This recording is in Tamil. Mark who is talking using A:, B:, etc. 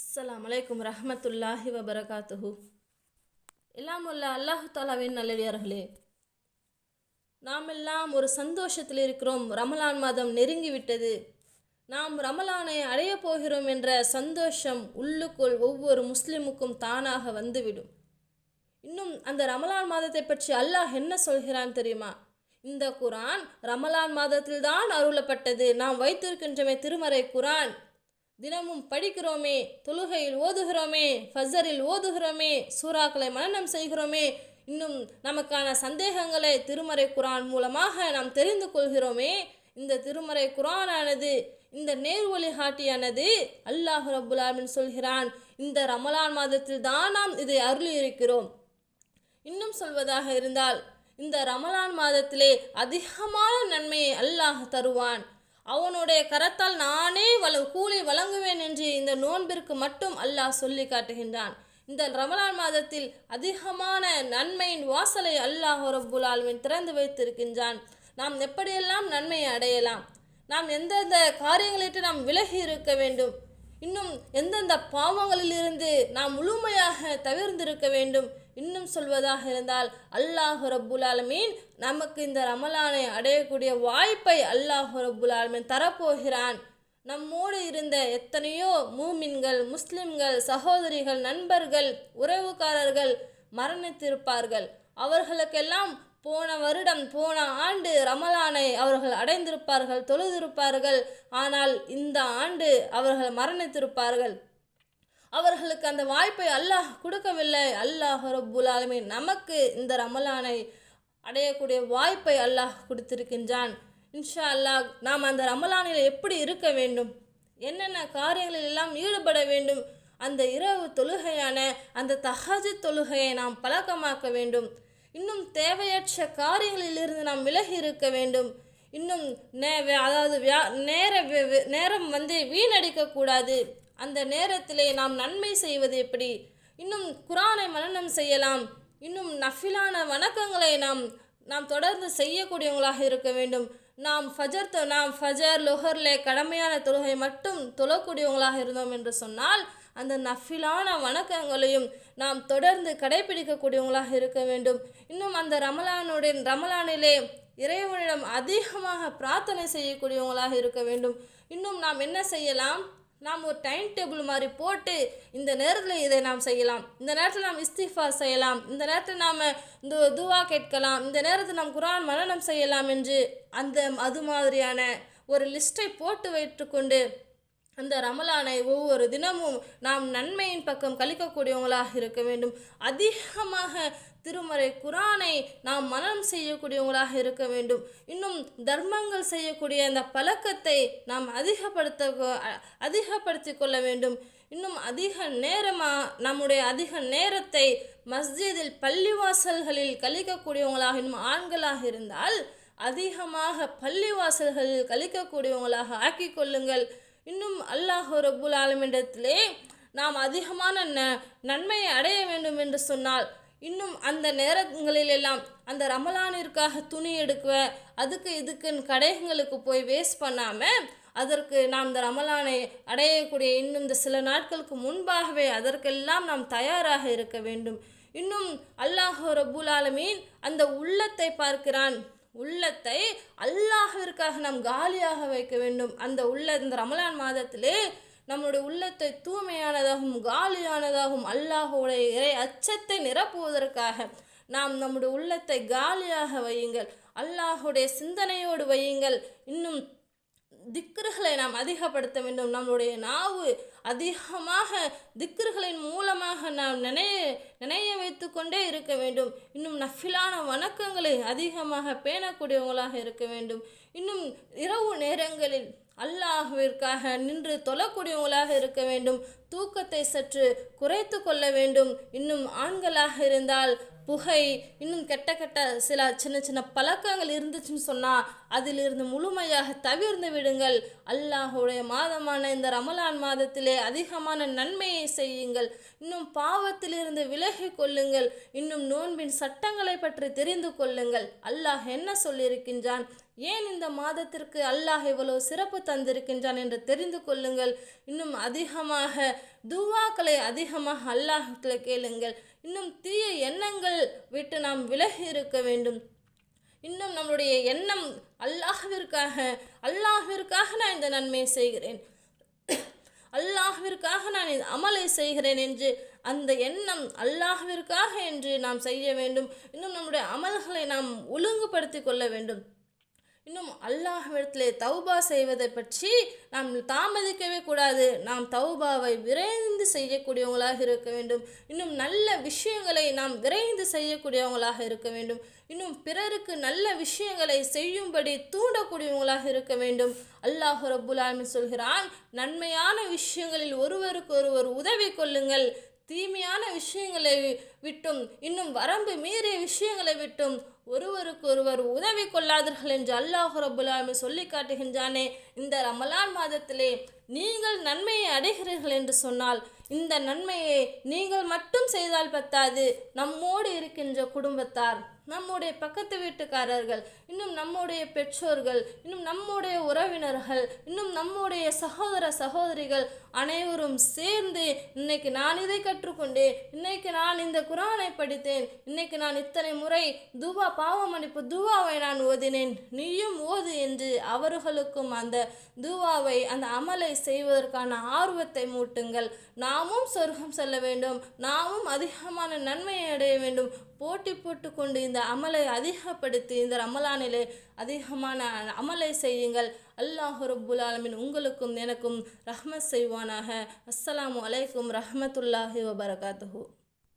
A: அஸ்ஸலாம் அலைக்கும் ரஹமத்துல்லாஹி வபரகாத்துஹு. எல்லாம் உள்ள அல்லாஹு தாலாவின் நல்லடியார்களே நாம் எல்லாம் ஒரு சந்தோஷத்தில் இருக்கிறோம். ரமலான் மாதம் நெருங்கிவிட்டது. நாம் ரமலானை அடையப் போகிறோம் என்ற சந்தோஷம் உள்ளுக்குள் ஒவ்வொரு முஸ்லிமுக்கும் தானாக வந்துவிடும். இன்னும் அந்த ரமலான் மாதத்தை பற்றி அல்லாஹ் என்ன சொல்கிறான் தெரியுமா? இந்த குரான் ரமலான் மாதத்தில்தான் அருளப்பட்டது. நாம் வைத்திருக்கின்றமே திருமறை குரான். தினமும் படிக்கிறோமே தொழுகையில் ஓதுகிறோமே ஃபஸரில் ஓதுகிறோமே சூறாக்களை மனநம் செய்கிறோமே இன்னும் நமக்கான சந்தேகங்களை திருமறை குரான் மூலமாக நாம் தெரிந்து கொள்கிறோமே இந்த திருமறை குரானானது இந்த நேர் வழிகாட்டியானது அல்லாஹ் ரபுல்லாமின் சொல்கிறான் இந்த ரமலான் மாதத்தில் தான் நாம் இதை அருளி இருக்கிறோம் இன்னும் சொல்வதாக இருந்தால் இந்த ரமலான் மாதத்திலே அதிகமான நன்மையை அல்லாஹ் தருவான். அவனுடைய கரத்தால் நானே வள கூலி வழங்குவேன் என்று இந்த நோன்பிற்கு மட்டும் அல்லாஹ் சொல்லி காட்டுகின்றான். இந்த ரமலான் மாதத்தில் அதிகமான நன்மையின் வாசலை அல்லாஹ் ரப்புல் திறந்து வைத்திருக்கின்றான். நாம் எப்படியெல்லாம் நன்மையை அடையலாம்? நாம் எந்தெந்த காரியங்களிட்டு நாம் விலகி இருக்க வேண்டும்? இன்னும் எந்தெந்த பாவங்களிலிருந்து நாம் முழுமையாக தவிர்ந்திருக்க வேண்டும்? இன்னும் சொல்வதாக இருந்தால் அல்லாஹ் ரப்புல் ஆலமீன் நமக்கு இந்த ரமலானை அடையக்கூடிய வாய்ப்பை அல்லாஹ் ரப்புல் ஆலமீன் தரப்போகிறான். நம்மோடு இருந்த எத்தனையோ மூமின்கள் முஸ்லிம்கள் சகோதரிகள் நண்பர்கள் உறவுக்காரர்கள் மரணித்திருப்பார்கள். அவர்களுக்கெல்லாம் போன வருடம் போன ஆண்டு ரமலானை அவர்கள் அடைந்திருப்பார்கள் தொழுதிருப்பார்கள். ஆனால் இந்த ஆண்டு அவர்கள் மரணித்திருப்பார்கள். அவர்களுக்கு அந்த வாய்ப்பை அல்லாஹ் கொடுக்கவில்லை. அல்லாஹ் ரப்புல் ஆலமீன் நமக்கு இந்த ரமலானை அடையக்கூடிய வாய்ப்பை அல்லாஹ் கொடுத்திருக்கின்றான். இன்ஷா அல்லாஹ் நாம் அந்த ரமலானில் எப்படி இருக்க வேண்டும்? என்னென்ன காரியங்களில் எல்லாம் ஈடுபட வேண்டும்? அந்த இரவு தொழுகையான அந்த தஹஜு தொழுகையை நாம் பழக்கமாக்க வேண்டும். இன்னும் தேவையற்ற காரியங்களிலிருந்து நாம் விலகி இருக்க வேண்டும். இன்னும் நே அதாவது வியா நேர நேரம் வந்து வீணடிக்கக்கூடாது. அந்த நேரத்திலே நாம் நன்மை செய்வது எப்படி? இன்னும் குரானை மனநம் செய்யலாம். இன்னும் நஃபிலான வணக்கங்களை நாம் நாம் தொடர்ந்து செய்யக்கூடியவங்களாக இருக்க வேண்டும். நாம் ஃபஜர் நாம் ஃபஜர் லொஹர்லே கடமையான தொழுகை மட்டும் தொழக்கூடியவங்களாக இருந்தோம் என்று சொன்னால் அந்த நஃபிலான வணக்கங்களையும் நாம் தொடர்ந்து கடைபிடிக்கக்கூடியவங்களாக இருக்க வேண்டும். இன்னும் அந்த ரமலானுடைய ரமலானிலே இறைவனிடம் அதிகமாக பிரார்த்தனை செய்யக்கூடியவங்களாக இருக்க வேண்டும். இன்னும் நாம் என்ன செய்யலாம்? நாம் ஒரு டைம் டேபிள் மாதிரி போட்டு இந்த நேரத்தில் இதை நாம் செய்யலாம். இந்த நேரத்தில் நாம் இஸ்திஃபா செய்யலாம். இந்த நேரத்தில் நாம் இந்த துவா கேட்கலாம். இந்த நேரத்தில் நாம் குரான் மரணம் செய்யலாம் என்று அந்த அது மாதிரியான ஒரு லிஸ்ட்டை போட்டு வைத்துக்கொண்டு அந்த ரமலானை ஒவ்வொரு தினமும் நாம் நன்மையின் பக்கம் கழிக்கக்கூடியவங்களாக இருக்க வேண்டும். அதிகமாக திருமறை குரானை நாம் மனம் செய்யக்கூடியவங்களாக இருக்க வேண்டும். இன்னும் தர்மங்கள் செய்யக்கூடிய அந்த பழக்கத்தை நாம் அதிகப்படுத்த அதிகப்படுத்தி கொள்ள வேண்டும். இன்னும் அதிக நேரமாக நம்முடைய அதிக நேரத்தை மஸ்ஜிதில் பள்ளிவாசல்களில் கழிக்கக்கூடியவங்களாக இன்னும் ஆண்களாக இருந்தால் அதிகமாக பள்ளிவாசல்களில் கழிக்கக்கூடியவங்களாக ஆக்கிக் கொள்ளுங்கள். இன்னும் அல்லாஹ் ரபுல் ஆலமிடத்திலே நாம் அதிகமான ந நன்மையை அடைய வேண்டும் என்று சொன்னால் இன்னும் அந்த நேரங்களிலெல்லாம் அந்த ரமலானிற்காக துணி எடுக்க அதுக்கு இதுக்குன்னு கடைகளுக்கு போய் வேஸ்ட் பண்ணாமல் அதற்கு நாம் இந்த ரமலானை அடையக்கூடிய இன்னும் இந்த சில நாட்களுக்கு முன்பாகவே அதற்கெல்லாம் நாம் தயாராக இருக்க வேண்டும். இன்னும் அல்லாஹ் ரபுல் ஆலமீன் அந்த உள்ளத்தை பார்க்கிறான். உள்ளத்தை அல்லாஹிற்காக நாம் காலியாக வைக்க வேண்டும். அந்த உள்ள இந்த ரமலான் மாதத்திலே நம்முடைய உள்ளத்தை தூய்மையானதாகவும் காலியானதாகவும் அல்லாஹுடைய இறை அச்சத்தை நிரப்புவதற்காக நாம் நம்முடைய உள்ளத்தை காலியாக வையுங்கள். அல்லாஹுடைய சிந்தனையோடு வையுங்கள். இன்னும் திக்ருகளை நாம் அதிகப்படுத்த வேண்டும். நம்முடைய நாவு அதிகமாக திக்கர்களின் மூலமாக நாம் நினைய நினைய வைத்து கொண்டே இருக்க வேண்டும். இன்னும் நஃபிலான வணக்கங்களை அதிகமாக பேணக்கூடியவங்களாக இருக்க வேண்டும். இன்னும் இரவு நேரங்களில் அல்லாஹ்விற்காக நின்று தொழக்கூடியவங்களாக இருக்க வேண்டும். தூக்கத்தை சற்று குறைத்து கொள்ள வேண்டும். இன்னும் ஆண்களாக இருந்தால் புகை இன்னும் கெட்ட கெட்ட சில சின்ன சின்ன பழக்கங்கள் இருந்துச்சுன்னு சொன்னால் அதிலிருந்து முழுமையாக தவிர்ந்து விடுங்கள். அல்லாஹுடைய மாதமான இந்த ரமலான் மாதத்திலே அதிகமான நன்மையை செய்யுங்கள். இன்னும் பாவத்திலிருந்து விலகி கொள்ளுங்கள். இன்னும் நோன்பின் சட்டங்களை பற்றி தெரிந்து கொள்ளுங்கள். அல்லாஹ் என்ன சொல்லியிருக்கின்றான்? ஏன் இந்த மாதத்திற்கு அல்லாஹ் இவ்வளவு சிறப்பு தந்திருக்கின்றான் என்று தெரிந்து கொள்ளுங்கள்? இன்னும் அதிகமாக துவாக்களை அதிகமாக அல்லாஹத்தில் கேளுங்கள். இன்னும் தீய எண்ணங்கள் விட்டு நாம் விலகி இருக்க வேண்டும். இன்னும் நம்மளுடைய எண்ணம் அல்லாஹிற்காக அல்லாஹிற்காக நான் இந்த நன்மையை செய்கிறேன். அல்லாஹிற்காக நான் இந்த அமலை செய்கிறேன் என்று அந்த எண்ணம் அல்லாஹிற்காக என்று நாம் செய்ய வேண்டும். இன்னும் நம்முடைய அமல்களை நாம் ஒழுங்குபடுத்திக் கொள்ள வேண்டும். இன்னும் அல்லாஹ்விடத்திலே தௌபா செய்வதை பற்றி நாம் தாமதிக்கவே கூடாது. நாம் தௌபாவை விரைந்து செய்யக்கூடியவங்களாக இருக்க வேண்டும். இன்னும் நல்ல விஷயங்களை நாம் விரைந்து செய்யக்கூடியவங்களாக இருக்க வேண்டும். இன்னும் பிறருக்கு நல்ல விஷயங்களை செய்யும்படி தூண்டக்கூடியவங்களாக இருக்க வேண்டும். அல்லாஹ் ரபுல்லாமி சொல்கிறான் நன்மையான விஷயங்களில் ஒருவருக்கு ஒருவர் உதவி கொள்ளுங்கள். தீமையான விஷயங்களை விட்டும் இன்னும் வரம்பு மீறிய விஷயங்களை விட்டும் ஒருவருக்கொருவர் உதவி கொள்ளாதீர்கள் என்று அல்லாஹ் ரபுல்லாமி சொல்லி காட்டுகின்றானே. இந்த ரமலான் மாதத்திலே நீங்கள் நன்மையை அடைகிறீர்கள் என்று சொன்னால் இந்த நன்மையை நீங்கள் மட்டும் செய்தால் பத்தாது. நம்மோடு இருக்கின்ற குடும்பத்தார் நம்முடைய பக்கத்து வீட்டுக்காரர்கள் இன்னும் நம்முடைய பெற்றோர்கள் இன்னும் நம்முடைய உறவினர்கள் இன்னும் நம்முடைய சகோதர சகோதரிகள் அனைவரும் சேர்ந்து இன்னைக்கு நான் இதை கற்றுக்கொண்டேன். இன்னைக்கு நான் இந்த குரானை படித்தேன். இன்னைக்கு நான் இத்தனை முறை துவா பாவ மன்னிப்பு துவாவை நான் ஓதினேன். நீயும் ஓது என்று அவர்களுக்கும் அந்த துவாவை அந்த அமலை செய்வதற்கான ஆர்வத்தை மூட்டுங்கள். நாமும் சொர்க்கம் செல்ல வேண்டும். நாமும் அதிகமான நன்மையை அடைய வேண்டும். போட்டி போட்டுக்கொண்டு இந்த அமலை அதிகப்படுத்தி இந்த ரமலானிலே அதிகமான அமலை செய்யுங்கள். அல்லாஹு ரப்புல் ஆலமின் உங்களுக்கும் எனக்கும் ரஹ்மத் செய்வானாக. அஸ்ஸலாமு அலைக்கும் ரஹமத்துல்லாஹி வபரகாத்துஹு.